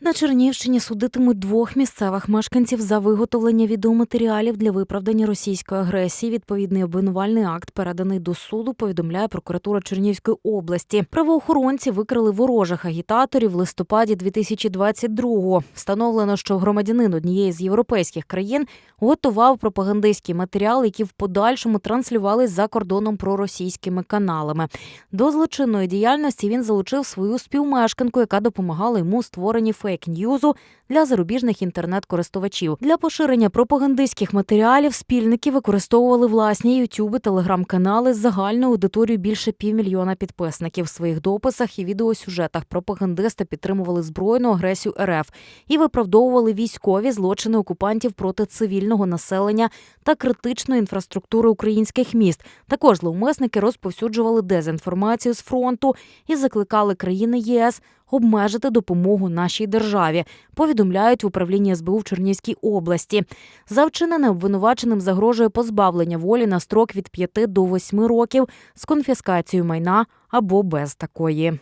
На Чернівщині судитимуть двох місцевих мешканців за виготовлення відеоматеріалів для виправдання російської агресії. Відповідний обвинувальний акт переданий до суду. Повідомляє прокуратура Чернівської області. Правоохоронці викрили ворожих агітаторів в листопаді 2022-го. Встановлено, що громадянин однієї з європейських країн готував пропагандистський матеріал, які в подальшому транслювались за кордоном проросійськими каналами. До злочинної діяльності він залучив свою співмешканку, яка допомагала йому у створенні фейк-ньюзу для зарубіжних інтернет-користувачів. Для поширення пропагандистських матеріалів спільники використовували власні ютюби, телеграм-канали з загальною аудиторією більше півмільйона підписників. В своїх дописах і відеосюжетах пропагандисти підтримували збройну агресію РФ і виправдовували військові злочини окупантів проти цивільного населення та критичної інфраструктури українських міст. Також зловмисники розповсюджували дезінформацію з фронту і закликали країни ЄС обмежити допомогу нашій державі. Повідомляють в управлінні СБУ в Чернівській області. За вчинене обвинуваченим загрожує позбавлення волі на строк від 5 до 8 років з конфіскацією майна або без такої.